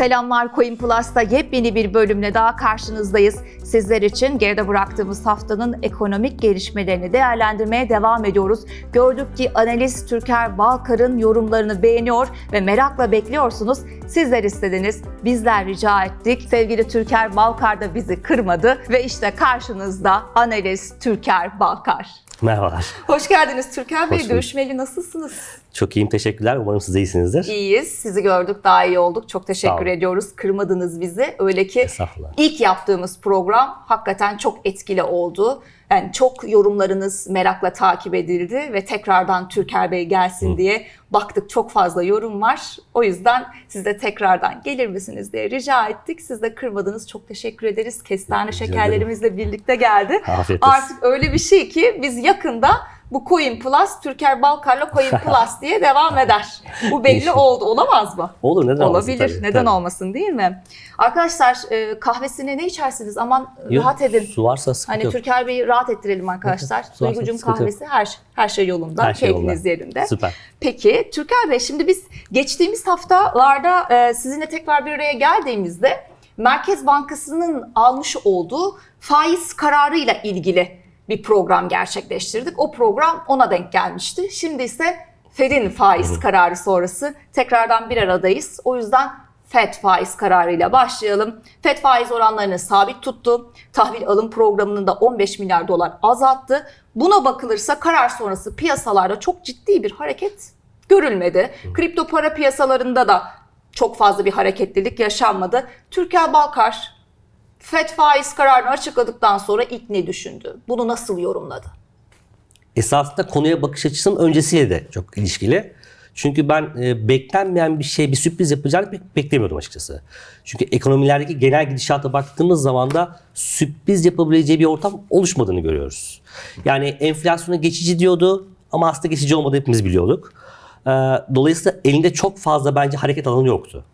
Selamlar Coin Plus'ta yepyeni bir bölümle daha karşınızdayız. Sizler için geride bıraktığımız haftanın ekonomik gelişmelerini değerlendirmeye devam ediyoruz. Gördük ki analist Türker Balkar'ın yorumlarını beğeniyor ve merakla bekliyorsunuz. Sizler istediniz, bizler rica ettik. Sevgili Türker Balkar da bizi kırmadı ve işte karşınızda analist Türker Balkar. Merhabalar. Hoş geldiniz Türker Bey. Görüşmeli nasılsınız? Çok iyiyim, teşekkürler. Umarım siz de iyisinizdir. İyiyiz. Sizi gördük daha iyi olduk. Çok teşekkür ediyoruz. Kırmadınız bizi. Öyle ki ilk yaptığımız program hakikaten çok etkili oldu. Yani çok yorumlarınız merakla takip edildi ve tekrardan Türker Bey gelsin diye baktık çok fazla yorum var. O yüzden siz de tekrardan gelir misiniz diye rica ettik. Siz de kırmadınız. Çok teşekkür ederiz. Kestane Rica şekerlerimizle birlikte geldi. Afiyet olsun. Artık öyle bir şey ki biz yakında bu Coin Plus, Türker Balkar'la Coin Plus diye devam eder. Bu belli oldu. Olamaz mı? Olur, neden olmasın Olabilir. Neden tabii. olmasın değil mi? Arkadaşlar e, kahvesini ne içersiniz? Aman Yok, rahat edin. Su varsa sıkıntı Hani yok. Türker Bey'i rahat ettirelim arkadaşlar. Duygucum sıkıntı yok. kahvesi her her şey yolunda. Her şey keyfiniz yolunda. yerinde. Süper. Peki Türker Bey şimdi biz geçtiğimiz haftalarda e, sizinle tekrar bir araya geldiğimizde Merkez Bankası'nın almış olduğu faiz kararıyla ilgili bir program gerçekleştirdik. O program ona denk gelmişti. Şimdi ise Fed'in faiz kararı sonrası tekrardan bir aradayız. O yüzden FED faiz kararıyla başlayalım. FED faiz oranlarını sabit tuttu. Tahvil alım programını da 15 milyar dolar azalttı. Buna bakılırsa karar sonrası piyasalarda çok ciddi bir hareket görülmedi. Kripto para piyasalarında da çok fazla bir hareketlilik yaşanmadı. Türker Balkar FED faiz kararını açıkladıktan sonra ilk ne düşündü? Bunu nasıl yorumladı? Esasında konuya bakış açısının öncesiyle de çok ilişkili. Çünkü ben e, beklenmeyen bir şey, bir sürpriz yapacağını pek beklemiyordum açıkçası. Çünkü ekonomilerdeki genel gidişata baktığımız zaman da sürpriz yapabileceği bir ortam oluşmadığını görüyoruz. Yani enflasyona geçici diyordu ama aslında geçici olmadığını hepimiz biliyorduk. E, dolayısıyla elinde çok fazla bence hareket alanı yoktu.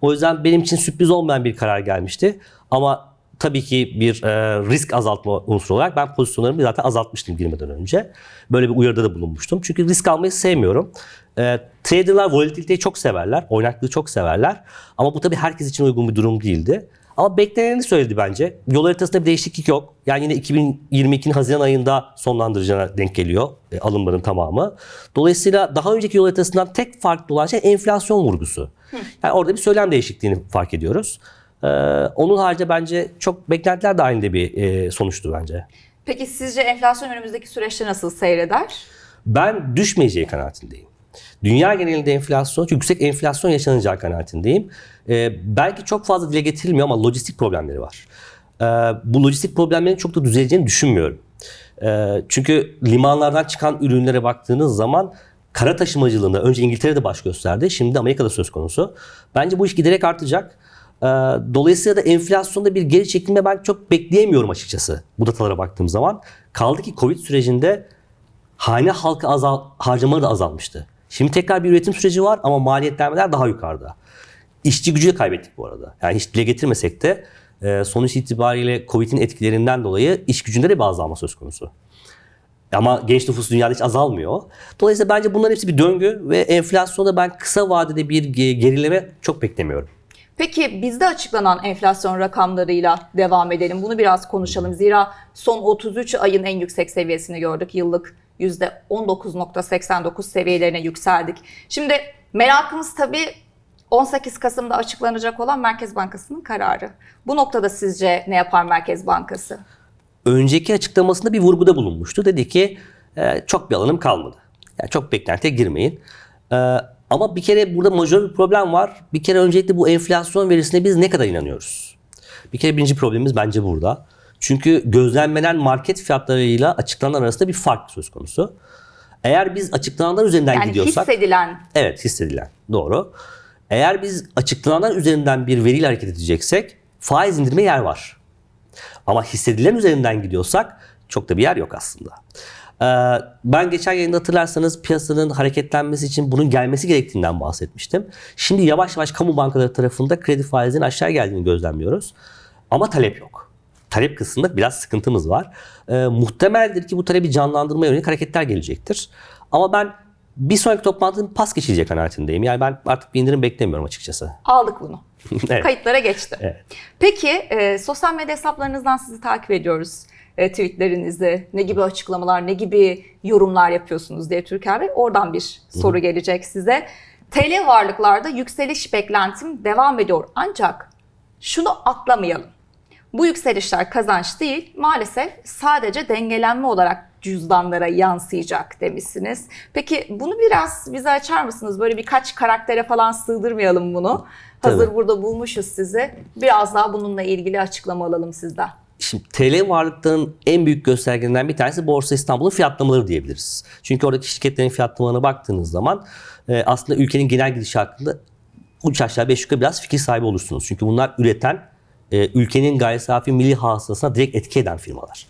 O yüzden benim için sürpriz olmayan bir karar gelmişti. Ama tabii ki bir e, risk azaltma unsuru olarak ben pozisyonlarımı zaten azaltmıştım girmeden önce. Böyle bir uyarıda da bulunmuştum. Çünkü risk almayı sevmiyorum. E, traderlar volatiliteyi çok severler, oynaklığı çok severler. Ama bu tabii herkes için uygun bir durum değildi. Ama bekleneni söyledi bence. Yol haritasında bir değişiklik yok. Yani yine 2022'nin Haziran ayında sonlandıracağına denk geliyor e, alımların tamamı. Dolayısıyla daha önceki yol haritasından tek farklı olan şey enflasyon vurgusu. Yani orada bir söylem değişikliğini fark ediyoruz. Ee, onun haricinde bence çok beklentiler dahilinde bir e, sonuçtu bence. Peki sizce enflasyon önümüzdeki süreçte nasıl seyreder? Ben düşmeyeceği kanaatindeyim. Dünya genelinde enflasyon, yüksek enflasyon yaşanacağı kanaatindeyim. Ee, belki çok fazla dile getirilmiyor ama lojistik problemleri var. Ee, bu lojistik problemlerin çok da düzeleceğini düşünmüyorum. Ee, çünkü limanlardan çıkan ürünlere baktığınız zaman kara taşımacılığında önce İngiltere'de baş gösterdi, şimdi Amerika'da söz konusu. Bence bu iş giderek artacak. Ee, Dolayısıyla da enflasyonda bir geri çekilme ben çok bekleyemiyorum açıkçası bu datalara baktığım zaman. Kaldı ki Covid sürecinde hane halkı azal, harcamaları da azalmıştı. Şimdi tekrar bir üretim süreci var ama maliyetlenmeler daha yukarıda. İşçi gücü de kaybettik bu arada. Yani hiç dile getirmesek de e, sonuç itibariyle Covid'in etkilerinden dolayı iş gücünde de bir azalma söz konusu. Ama genç nüfus dünyada hiç azalmıyor. Dolayısıyla bence bunların hepsi bir döngü ve enflasyonda ben kısa vadede bir ge- gerileme çok beklemiyorum. Peki bizde açıklanan enflasyon rakamlarıyla devam edelim. Bunu biraz konuşalım. Zira son 33 ayın en yüksek seviyesini gördük. Yıllık %19.89 seviyelerine yükseldik. Şimdi merakımız tabii 18 Kasım'da açıklanacak olan Merkez Bankası'nın kararı. Bu noktada sizce ne yapar Merkez Bankası? önceki açıklamasında bir vurguda bulunmuştu. Dedi ki e, çok bir alanım kalmadı. Yani çok beklentiye girmeyin. Ama bir kere burada majör bir problem var. Bir kere öncelikle bu enflasyon verisine biz ne kadar inanıyoruz? Bir kere birinci problemimiz bence burada. Çünkü gözlenmenen market fiyatlarıyla açıklanan arasında bir fark söz konusu. Eğer biz açıklananlar üzerinden Yani gidiyorsak... hissedilen Evet hissedilen. Doğru. Eğer biz açıklananlar üzerinden bir veriyle hareket edeceksek faiz indirme yer var. Ama hissedilen üzerinden gidiyorsak çok da bir yer yok aslında. Ee, ben geçen yayında hatırlarsanız piyasanın hareketlenmesi için bunun gelmesi gerektiğinden bahsetmiştim. Şimdi yavaş yavaş kamu bankaları tarafında kredi faizinin aşağı geldiğini gözlemliyoruz. Ama talep yok. Talep kısmında biraz sıkıntımız var. Ee, muhtemeldir ki bu talebi canlandırmaya yönelik hareketler gelecektir. Ama ben Bir sonraki toplantının pas geçilecek kanaatindeyim. Yani ben artık bir indirim beklemiyorum açıkçası. Aldık bunu. Evet. Kayıtlara geçti. Evet. Peki e, sosyal medya hesaplarınızdan sizi takip ediyoruz. E, tweetlerinizi, ne gibi açıklamalar, ne gibi yorumlar yapıyorsunuz diye Türker Bey. Oradan bir soru gelecek size. TL varlıklarda yükseliş beklentim devam ediyor. Ancak şunu atlamayalım. Bu yükselişler kazanç değil, maalesef sadece dengelenme olarak cüzdanlara yansıyacak demişsiniz. Peki bunu biraz bize açar mısınız? Böyle birkaç karaktere falan sığdırmayalım bunu. Hazır Tabii. burada bulmuşuz sizi. Biraz daha bununla ilgili açıklama alalım sizden. Şimdi TL varlıklarının en büyük göstergelerinden bir tanesi Borsa İstanbul'un fiyatlamaları diyebiliriz. Çünkü oradaki şirketlerin fiyatlamalarına baktığınız zaman e, aslında ülkenin genel gidişi hakkında uç aşağı beş yukarı biraz fikir sahibi olursunuz. Çünkü bunlar üreten, e, ülkenin gayri safi milli hasılasına direkt etki eden firmalar.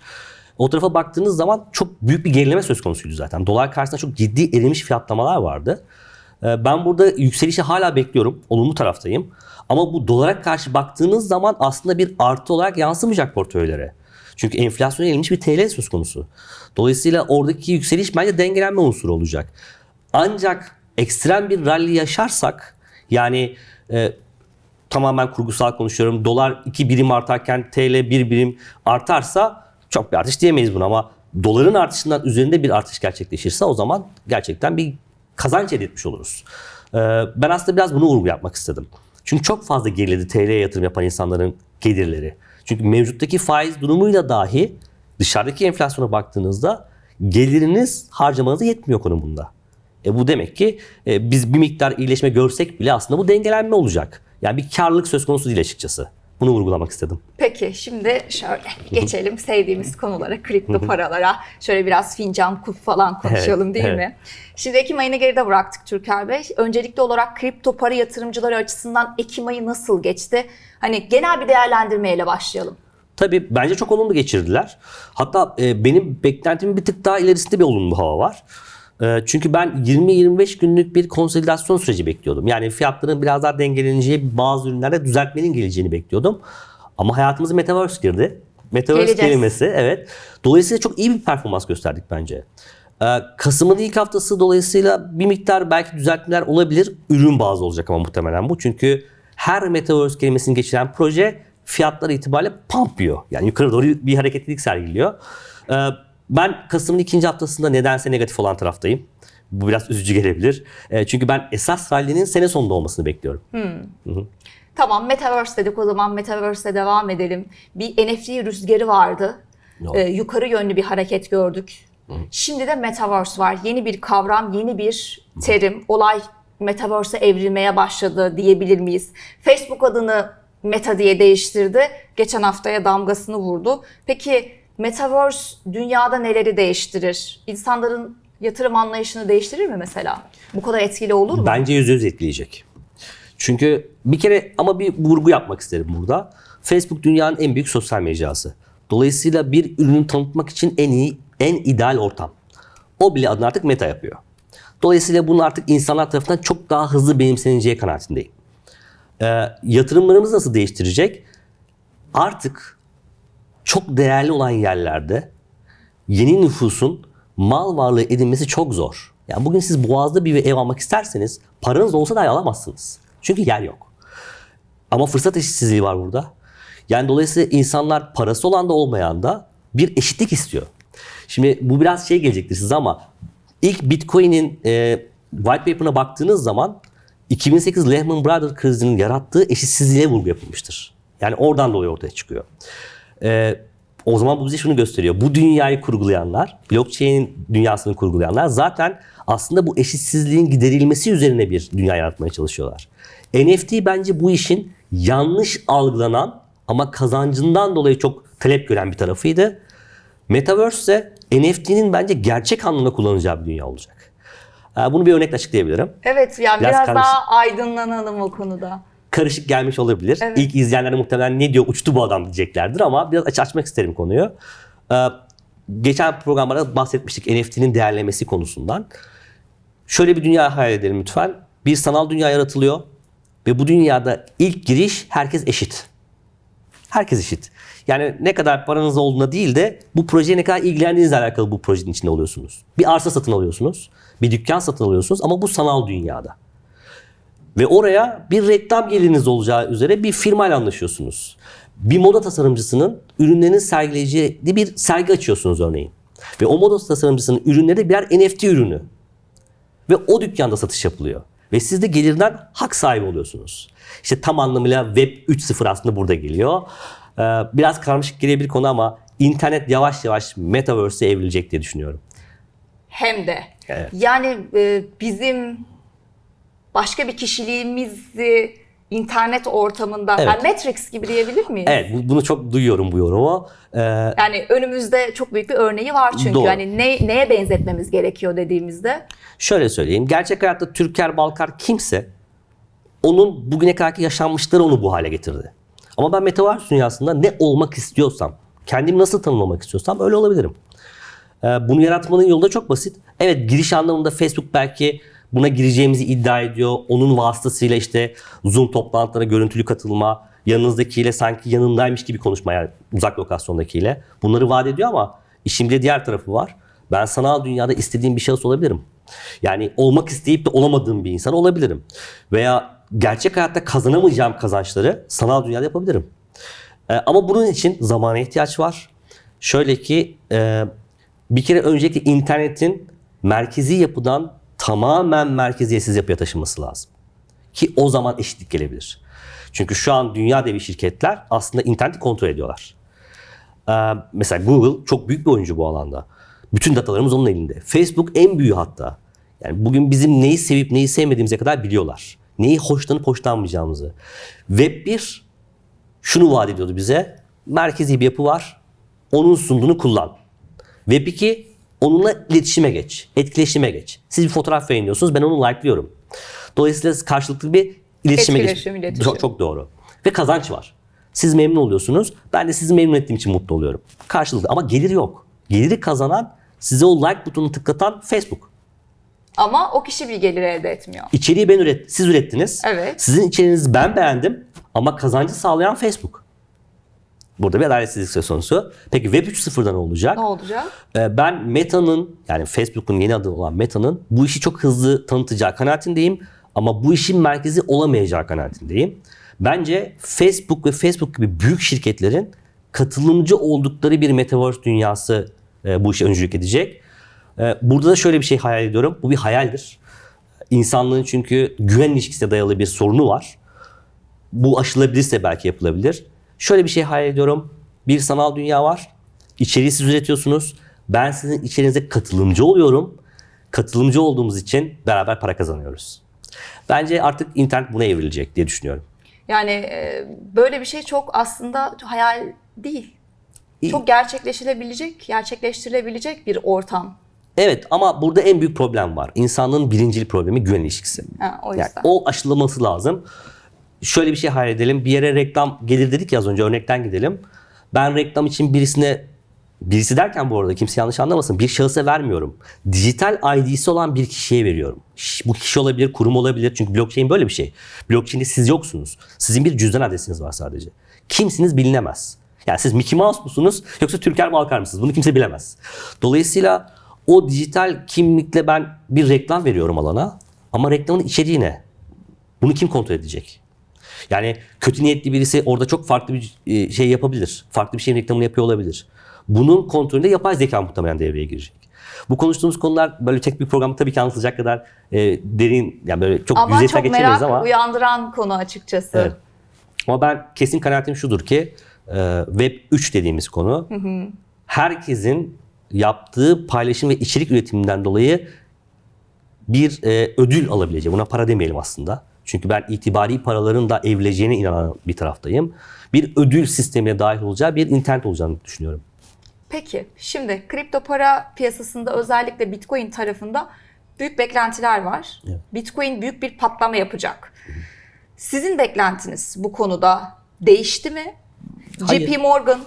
O tarafa baktığınız zaman çok büyük bir gerileme söz konusuydu zaten. Dolar karşısında çok ciddi erimiş fiyatlamalar vardı. Ee, Ben burada yükselişi hala bekliyorum. Olumlu taraftayım. Ama bu dolara karşı baktığınız zaman aslında bir artı olarak yansımayacak portföylere. Çünkü enflasyona eğilmiş bir TL söz konusu. Dolayısıyla oradaki yükseliş bence dengelenme unsuru olacak. Ancak ekstrem bir rally yaşarsak yani e, tamamen kurgusal konuşuyorum. Dolar 2 birim artarken TL 1 birim artarsa çok bir artış diyemeyiz buna ama doların artışından üzerinde bir artış gerçekleşirse o zaman gerçekten bir kazanç elde etmiş oluruz. Ee, ben aslında biraz bunu vurgu yapmak istedim. Çünkü çok fazla geriledi TL'ye yatırım yapan insanların gelirleri. Çünkü mevcuttaki faiz durumuyla dahi dışarıdaki enflasyona baktığınızda geliriniz harcamanıza yetmiyor konumunda. E bu demek ki e, biz bir miktar iyileşme görsek bile aslında bu dengelenme olacak. Yani bir karlılık söz konusu değil açıkçası. Bunu vurgulamak istedim. Peki şimdi şöyle geçelim sevdiğimiz konulara, kripto paralara. Şöyle biraz fincan kup falan konuşalım Evet, değil evet. mi? Şimdi Ekim ayını geride bıraktık Türker Bey. Öncelikli olarak kripto para yatırımcıları açısından Ekim ayı nasıl geçti? Hani genel bir değerlendirmeyle başlayalım. Tabii bence çok olumlu geçirdiler. Hatta e, benim beklentimin bir tık daha ilerisinde bir olumlu hava var. E, çünkü ben 20-25 günlük bir konsolidasyon süreci bekliyordum. Yani fiyatların biraz daha dengeleneceği bazı ürünlerde düzeltmenin geleceğini bekliyordum. Ama hayatımıza Metaverse girdi. Metaverse Geleceğiz. kelimesi evet. Dolayısıyla çok iyi bir performans gösterdik bence. E, Kasım'ın ilk haftası dolayısıyla bir miktar belki düzeltmeler olabilir. Ürün bazlı olacak ama muhtemelen bu. Çünkü her Metaverse kelimesini geçiren proje fiyatlar itibariyle pump yiyor. Yani yukarı doğru bir hareketlilik sergiliyor. Ben Kasım'ın ikinci haftasında nedense negatif olan taraftayım. Bu biraz üzücü gelebilir. Ee, Çünkü ben esas rally'nin sene sonunda olmasını bekliyorum. Tamam Metaverse dedik o zaman Metaverse'e devam edelim. Bir NFT rüzgarı vardı. Ee, yukarı yönlü bir hareket gördük. Şimdi de Metaverse var. Yeni bir kavram, yeni bir terim. Olay Metaverse'e evrilmeye başladı diyebilir miyiz? Facebook adını Meta diye değiştirdi. Geçen haftaya damgasını vurdu. Peki Metaverse dünyada neleri değiştirir? İnsanların yatırım anlayışını değiştirir mi mesela? Bu kadar etkili olur mu? Bence yüzde yüz etkileyecek. Çünkü bir kere ama bir vurgu yapmak isterim burada. Facebook dünyanın en büyük sosyal mecrası. Dolayısıyla bir ürünü tanıtmak için en iyi, en ideal ortam. O bile adını artık meta yapıyor. Dolayısıyla bunu artık insanlar tarafından çok daha hızlı benimseneceği kanaatindeyim. Ee, yatırımlarımızı nasıl değiştirecek? Artık çok değerli olan yerlerde yeni nüfusun mal varlığı edinmesi çok zor. Yani bugün siz Boğaz'da bir ev almak isterseniz paranız olsa dahi alamazsınız. Çünkü yer yok. Ama fırsat eşitsizliği var burada. Yani dolayısıyla insanlar parası olan da olmayan da bir eşitlik istiyor. Şimdi bu biraz şey gelecektir size ama ilk Bitcoin'in e, white paper'ına baktığınız zaman 2008 Lehman Brothers krizinin yarattığı eşitsizliğe vurgu yapılmıştır. Yani oradan dolayı ortaya çıkıyor. Ee, o zaman bu bize şunu gösteriyor. Bu dünyayı kurgulayanlar, blockchain dünyasını kurgulayanlar zaten aslında bu eşitsizliğin giderilmesi üzerine bir dünya yaratmaya çalışıyorlar. NFT bence bu işin yanlış algılanan ama kazancından dolayı çok talep gören bir tarafıydı. Metaverse ise NFT'nin bence gerçek anlamda kullanacağı bir dünya olacak. Ee, Bunu bir örnekle açıklayabilirim. Evet yani Biraz biraz, karışık. daha aydınlanalım o konuda. Karışık gelmiş olabilir. Evet. İlk izleyenler muhtemelen ne diyor uçtu bu adam diyeceklerdir ama biraz aç açmak isterim konuyu. Ee, geçen programlarda bahsetmiştik NFT'nin değerlemesi konusundan. Şöyle bir dünya hayal edelim lütfen. Bir sanal dünya yaratılıyor ve bu dünyada ilk giriş herkes eşit. Herkes eşit. Yani ne kadar paranız olduğuna değil de bu projeye ne kadar ilgilendiğinizle alakalı bu projenin içinde oluyorsunuz. Bir arsa satın alıyorsunuz, bir dükkan satın alıyorsunuz ama bu sanal dünyada. Ve oraya bir reklam geliriniz olacağı üzere bir firmayla anlaşıyorsunuz. Bir moda tasarımcısının ürünlerini sergileyeceği bir sergi açıyorsunuz örneğin. Ve o moda tasarımcısının ürünleri birer NFT ürünü. Ve o dükkanda satış yapılıyor. Ve siz de gelirden hak sahibi oluyorsunuz. İşte tam anlamıyla Web 3.0 aslında burada geliyor. Ee, biraz karmaşık gelebilir konu ama internet yavaş yavaş Metaverse'e evrilecek diye düşünüyorum. Hem de. Evet. Yani e, bizim başka bir kişiliğimizi internet ortamında Evet. yani Matrix gibi diyebilir miyiz? Evet bu- bunu çok duyuyorum bu yorumu. Ee, Yani önümüzde çok büyük bir örneği var çünkü. Doğru. Hani ne, neye benzetmemiz gerekiyor dediğimizde. Şöyle söyleyeyim. Gerçek hayatta Türker Balkar kimse onun bugüne kadarki yaşanmışları onu bu hale getirdi. Ama ben Metaverse dünyasında ne olmak istiyorsam, kendimi nasıl tanımlamak istiyorsam öyle olabilirim. Ee, Bunu yaratmanın yolu da çok basit. Evet giriş anlamında Facebook belki buna gireceğimizi iddia ediyor. Onun vasıtasıyla işte Zoom toplantılarına görüntülü katılma, yanınızdakiyle sanki yanındaymış gibi konuşma yani uzak lokasyondakiyle. Bunları vaat ediyor ama işin bir diğer tarafı var. Ben sanal dünyada istediğim bir şahıs olabilirim. Yani olmak isteyip de olamadığım bir insan olabilirim. Veya gerçek hayatta kazanamayacağım kazançları sanal dünyada yapabilirim. Ee, ama bunun için zamana ihtiyaç var. Şöyle ki e, bir kere öncelikle internetin merkezi yapıdan tamamen merkeziyetsiz yapıya taşınması lazım. Ki o zaman eşitlik gelebilir. Çünkü şu an dünya devi şirketler aslında interneti kontrol ediyorlar. Ee, mesela Google çok büyük bir oyuncu bu alanda. Bütün datalarımız onun elinde. Facebook en büyüğü hatta. Yani bugün bizim neyi sevip neyi sevmediğimize kadar biliyorlar. Neyi hoşlanıp hoşlanmayacağımızı. Web 1 şunu vaat ediyordu bize. Merkezi bir yapı var. Onun sunduğunu kullan. Web 2 onunla iletişime geç. Etkileşime geç. Siz bir fotoğraf yayınlıyorsunuz. Ben onu like'lıyorum. Dolayısıyla karşılıklı bir iletişime geç. Etkileşim, iletişim. Çok, çok doğru. Ve kazanç var. Siz memnun oluyorsunuz. Ben de sizi memnun ettiğim için mutlu oluyorum. Karşılıklı ama gelir yok. Geliri kazanan size o like butonunu tıklatan Facebook. Ama o kişi bir gelir elde etmiyor. İçeriği ben üret, siz ürettiniz. Evet. Sizin içeriğinizi ben beğendim ama kazancı sağlayan Facebook. Burada bir adaletsizlik söz konusu. Peki Web 3.0'da ne olacak? Ne olacak? Ee, Ben Meta'nın yani Facebook'un yeni adı olan Meta'nın bu işi çok hızlı tanıtacağı kanaatindeyim. Ama bu işin merkezi olamayacağı kanaatindeyim. Bence Facebook ve Facebook gibi büyük şirketlerin katılımcı oldukları bir Metaverse dünyası e, bu işe öncülük edecek. E, Burada da şöyle bir şey hayal ediyorum. Bu bir hayaldir. İnsanlığın çünkü güven ilişkisine dayalı bir sorunu var. Bu aşılabilirse belki yapılabilir. Şöyle bir şey hayal ediyorum. Bir sanal dünya var. İçeriği siz üretiyorsunuz. Ben sizin içeriğinize katılımcı oluyorum. Katılımcı olduğumuz için beraber para kazanıyoruz. Bence artık internet buna evrilecek diye düşünüyorum. Yani e, böyle bir şey çok aslında hayal değil. Çok gerçekleşilebilecek, gerçekleştirilebilecek bir ortam. Evet ama burada en büyük problem var. İnsanlığın birincil problemi güven ilişkisi. Ha, o Yani yüzden. o aşılaması lazım. Şöyle bir şey hayal edelim. Bir yere reklam gelir dedik ya az önce örnekten gidelim. Ben reklam için birisine birisi derken bu arada kimse yanlış anlamasın. Bir şahısa vermiyorum. Dijital ID'si olan bir kişiye veriyorum. Bu kişi olabilir, kurum olabilir. Çünkü blockchain böyle bir şey. Blockchain'de siz yoksunuz. Sizin bir cüzdan adresiniz var sadece. Kimsiniz bilinemez. Yani siz Mickey Mouse musunuz yoksa Türker Balkar mısınız? Bunu kimse bilemez. Dolayısıyla o dijital kimlikle ben bir reklam veriyorum alana. Ama reklamın içeriği ne? Bunu kim kontrol edecek? Yani kötü niyetli birisi orada çok farklı bir e, şey yapabilir. Farklı bir şeyin reklamını yapıyor olabilir. Bunun kontrolünde yapay zeka muhtemelen devreye girecek. Bu konuştuğumuz konular böyle tek bir programda tabii ki anlatılacak kadar e, derin yani böyle çok Ama yüzeysel çok merak ama uyandıran konu açıkçası. Evet. ama ben kesin kanaatim şudur ki e, Web 3 dediğimiz konu herkesin yaptığı paylaşım ve içerik üretiminden dolayı bir e, ödül alabileceği. Buna para demeyelim aslında. Çünkü ben itibari paraların da evrileceğine inanan bir taraftayım. Bir ödül sistemine dahil olacağı bir internet olacağını düşünüyorum. Peki şimdi kripto para piyasasında özellikle Bitcoin tarafında büyük beklentiler var. Evet. Bitcoin büyük bir patlama yapacak. Sizin beklentiniz bu konuda değişti mi? JP Morgan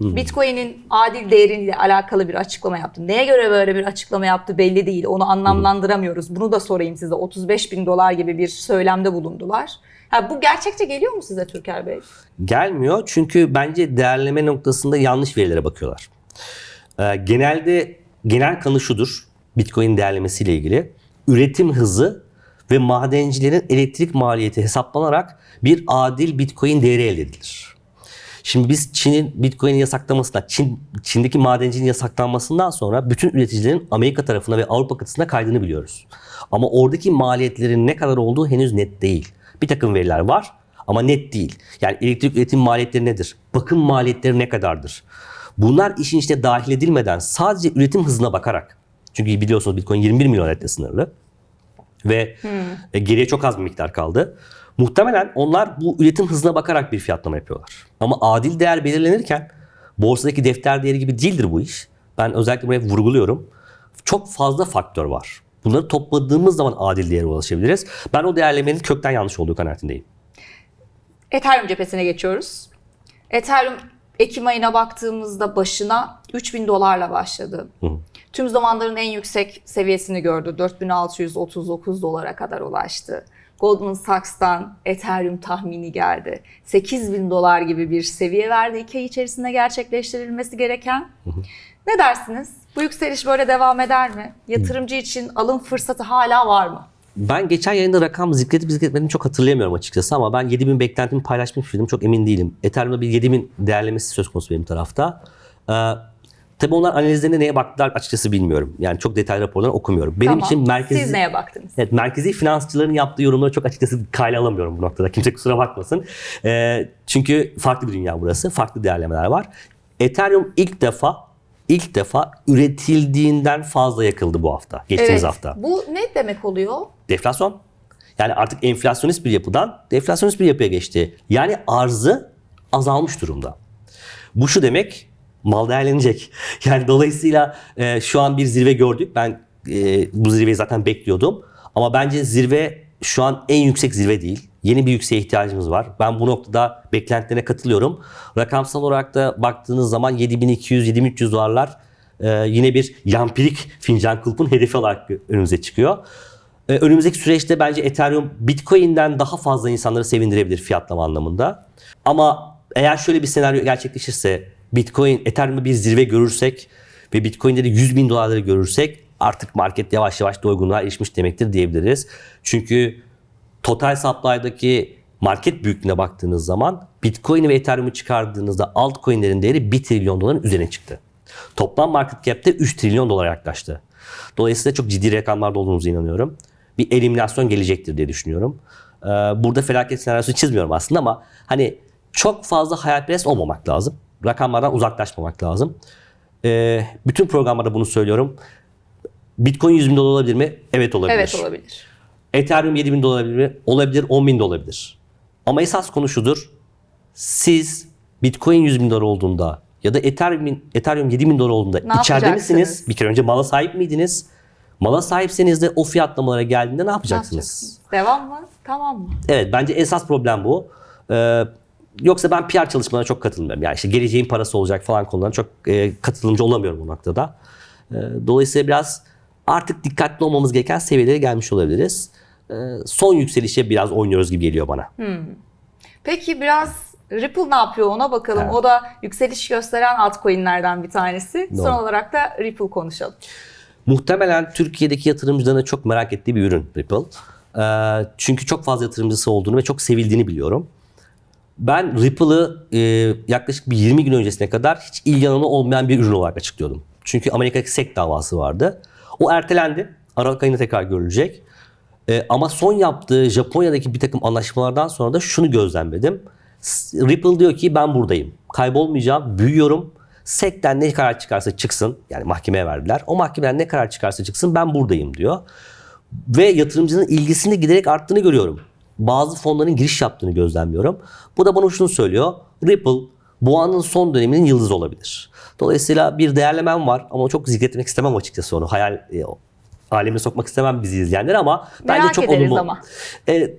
Bitcoin'in adil değeriyle alakalı bir açıklama yaptı. Neye göre böyle bir açıklama yaptı belli değil. Onu anlamlandıramıyoruz. Bunu da sorayım size. 35 bin dolar gibi bir söylemde bulundular. Ha, bu gerçekçe geliyor mu size Türker Bey? Gelmiyor çünkü bence değerleme noktasında yanlış verilere bakıyorlar. Ee, genelde genel kanı şudur Bitcoin değerlemesiyle ilgili. Üretim hızı ve madencilerin elektrik maliyeti hesaplanarak bir adil Bitcoin değeri elde edilir. Şimdi biz Çin'in Bitcoin'i yasaklamasından, Çin, Çin'deki madenciliğin yasaklanmasından sonra bütün üreticilerin Amerika tarafına ve Avrupa kıtasına kaydığını biliyoruz. Ama oradaki maliyetlerin ne kadar olduğu henüz net değil. Bir takım veriler var ama net değil. Yani elektrik üretim maliyetleri nedir? Bakım maliyetleri ne kadardır? Bunlar işin içine dahil edilmeden sadece üretim hızına bakarak, çünkü biliyorsunuz Bitcoin 21 milyon adetle sınırlı ve e, geriye çok az bir miktar kaldı. Muhtemelen onlar bu üretim hızına bakarak bir fiyatlama yapıyorlar. Ama adil değer belirlenirken borsadaki defter değeri gibi değildir bu iş. Ben özellikle buraya vurguluyorum. Çok fazla faktör var. Bunları topladığımız zaman adil değere ulaşabiliriz. Ben o değerlemenin kökten yanlış olduğu kanaatindeyim. Ethereum cephesine geçiyoruz. Ethereum Ekim ayına baktığımızda başına 3000 dolarla başladı. Tüm zamanların en yüksek seviyesini gördü. 4639 dolara kadar ulaştı. Goldman Sachs'tan Ethereum tahmini geldi. 8000 dolar gibi bir seviye verdi iki ay içerisinde gerçekleştirilmesi gereken. Ne dersiniz? Bu yükseliş böyle devam eder mi? Yatırımcı için alım fırsatı hala var mı? Ben geçen yayında rakam zikredip zikretmediğimi çok hatırlayamıyorum açıkçası ama ben 7000 beklentimi paylaşmış mıydım çok emin değilim. Ethereum'da bir 7000 değerlemesi söz konusu benim tarafta. Ee, tabii onlar analizlerinde neye baktılar açıkçası bilmiyorum. Yani çok detaylı raporları okumuyorum. Benim Tamam. için merkezi... Siz neye baktınız? Evet, merkezi finansçıların yaptığı yorumları çok açıkçası kayla alamıyorum bu noktada. Kimse kusura bakmasın. Ee, çünkü farklı bir dünya burası. Farklı değerlemeler var. Ethereum ilk defa ilk defa üretildiğinden fazla yakıldı bu hafta. Geçtiğimiz hafta. Bu ne demek oluyor? Deflasyon. Yani artık enflasyonist bir yapıdan deflasyonist bir yapıya geçti. Yani arzı azalmış durumda. Bu şu demek mal değerlenecek. Yani dolayısıyla e, şu an bir zirve gördük. Ben e, bu zirveyi zaten bekliyordum. Ama bence zirve şu an en yüksek zirve değil. Yeni bir yükseğe ihtiyacımız var. Ben bu noktada beklentilerine katılıyorum. Rakamsal olarak da baktığınız zaman 7200-7300 dolarlar e, yine bir yampirik fincan kulpun hedefi olarak önümüze çıkıyor. E, önümüzdeki süreçte bence Ethereum Bitcoin'den daha fazla insanları sevindirebilir fiyatlama anlamında. Ama eğer şöyle bir senaryo gerçekleşirse Bitcoin, Ethereum'da bir zirve görürsek ve Bitcoin'de de 100 bin dolarları görürsek artık market yavaş yavaş doygunluğa erişmiş demektir diyebiliriz. Çünkü total supply'daki market büyüklüğüne baktığınız zaman Bitcoin ve Ethereum'u çıkardığınızda altcoin'lerin değeri 1 trilyon doların üzerine çıktı. Toplam market cap'te 3 trilyon dolara yaklaştı. Dolayısıyla çok ciddi rakamlarda olduğumuza inanıyorum. Bir eliminasyon gelecektir diye düşünüyorum. Ee, Burada felaket senaryosu çizmiyorum aslında ama hani çok fazla hayalperest olmamak lazım. Rakamlardan uzaklaşmamak lazım. Ee, Bütün programlarda bunu söylüyorum. Bitcoin 100 bin dolar olabilir mi? Evet olabilir. Evet olabilir. Ethereum 7 bin dolar olabilir mi? Olabilir, 10 bin de olabilir. Ama esas konu şudur. Siz Bitcoin 100 bin dolar olduğunda ya da Ethereum, Ethereum 7 bin dolar olduğunda Ne içeride misiniz? Bir kere önce mala sahip miydiniz? Mala sahipseniz de o fiyatlamalara geldiğinde ne Ne yapacaksınız? yapacaksınız? Devam mı? Tamam mı? Evet bence esas problem bu. Ee, yoksa ben PR çalışmalarına çok katılmıyorum. Yani işte geleceğin parası olacak falan konularına çok e, katılımcı olamıyorum bu noktada. Ee, dolayısıyla biraz artık dikkatli olmamız gereken seviyelere gelmiş olabiliriz. Ee, son yükselişe biraz oynuyoruz gibi geliyor bana. Peki biraz Ripple ne yapıyor ona bakalım. Evet. O da yükseliş gösteren altcoin'lerden bir tanesi. Son Doğru. olarak da Ripple konuşalım. Muhtemelen Türkiye'deki yatırımcıların çok merak ettiği bir ürün Ripple. Ee, çünkü çok fazla yatırımcısı olduğunu ve çok sevildiğini biliyorum. Ben Ripple'ı e, yaklaşık bir 20 gün öncesine kadar hiç ilgi olmayan bir ürün olarak açıklıyordum. Çünkü Amerika'daki SEC davası vardı. O ertelendi. Aralık ayında tekrar görülecek. E, ama son yaptığı Japonya'daki bir takım anlaşmalardan sonra da şunu gözlemledim. Ripple diyor ki ben buradayım. Kaybolmayacağım, büyüyorum. SEC'ten ne karar çıkarsa çıksın. Yani mahkemeye verdiler. O mahkemeden ne karar çıkarsa çıksın ben buradayım diyor. Ve yatırımcının ilgisini giderek arttığını görüyorum. Bazı fonların giriş yaptığını gözlemliyorum. Bu da bana şunu söylüyor. Ripple boğanın son döneminin yıldızı olabilir. Dolayısıyla bir değerlemem var ama çok zikretmek istemem açıkçası onu. Hayal e, alemine sokmak istemem bizi izleyenler ama bence Merak çok ederiz olumlu. ama. E, e,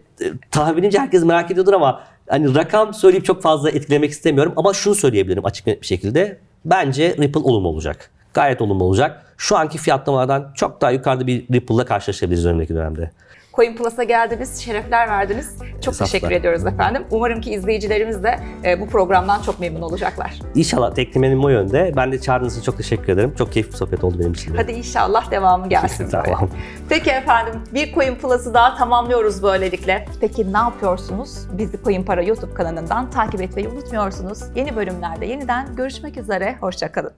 tahminimce herkes merak ediyordur ama hani rakam söyleyip çok fazla etkilemek istemiyorum ama şunu söyleyebilirim açık net bir şekilde. Bence Ripple olumlu olacak. Gayet olumlu olacak. Şu anki fiyatlamalardan çok daha yukarıda bir Ripple'la karşılaşabiliriz önümüzdeki dönemde. Coin Plus'a geldiniz, şerefler verdiniz. Çok Estağfurullah. teşekkür ediyoruz efendim. Umarım ki izleyicilerimiz de e, bu programdan çok memnun olacaklar. İnşallah teklemenim o yönde. Ben de çağırdığınız için çok teşekkür ederim. Çok keyifli bir sohbet oldu benim için de. Hadi inşallah devamı gelsin. Tamam. Peki efendim bir Coin Plus'ı daha tamamlıyoruz böylelikle. Peki ne yapıyorsunuz? Bizi Coin Para YouTube kanalından takip etmeyi unutmuyorsunuz. Yeni bölümlerde yeniden görüşmek üzere. Hoşçakalın.